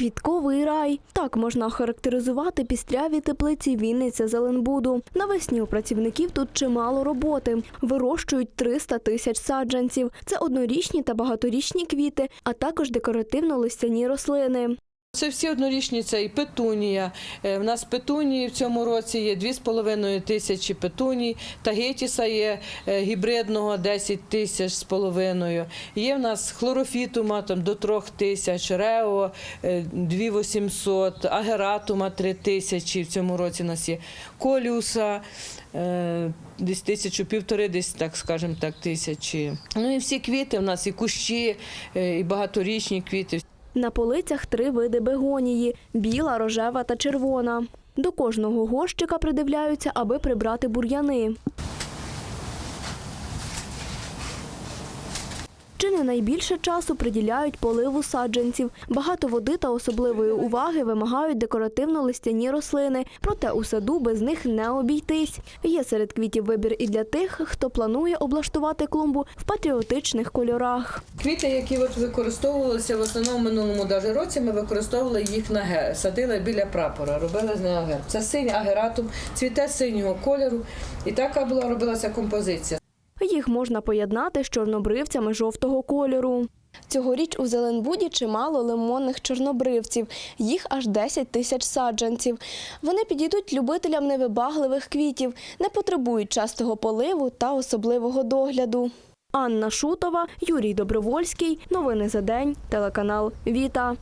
Квітковий рай так можна охарактеризувати пістряві теплиці Вінниця Зеленбуду. Навесні у працівників тут чимало роботи. Вирощують 300 тисяч саджанців. Це однорічні та багаторічні квіти, а також декоративно-листяні рослини. Це всі однорічні, це і петунія. Е, В нас петунії в цьому році є 2,5 тисячі петуній, тагетіса є е, гібридного 10 тисяч з половиною. Є в нас хлорофітума там, до 3 тисяч, рео е, 2800, агератума 3 тисячі в цьому році у нас є, колюса е, десь тисячу, півтори, десь так скажемо так, тисячі. Ну і всі квіти в нас і кущі, е, і багаторічні квіти. На полицях три види бегонії біла, рожева та червона. До кожного горщика придивляються, аби прибрати бур'яни. Чи не найбільше часу приділяють поливу саджанців. Багато води та особливої уваги вимагають декоративно-листяні рослини. Проте у саду без них не обійтись. Є серед квітів вибір і для тих, хто планує облаштувати клумбу в патріотичних кольорах. Квіти, які використовувалися в основному минулому році, ми використовували їх на ге, садили біля прапора, робили з нього герб. Це синій агератум, цвіте синього кольору. І така була робилася композиція. Їх можна поєднати з чорнобривцями жовтого кольору. Цьогоріч у Зеленбуді чимало лимонних чорнобривців. Їх аж 10 тисяч саджанців. Вони підійдуть любителям невибагливих квітів, не потребують частого поливу та особливого догляду. Анна Шутова, Юрій Добровольський. Новини за день. Телеканал Віта.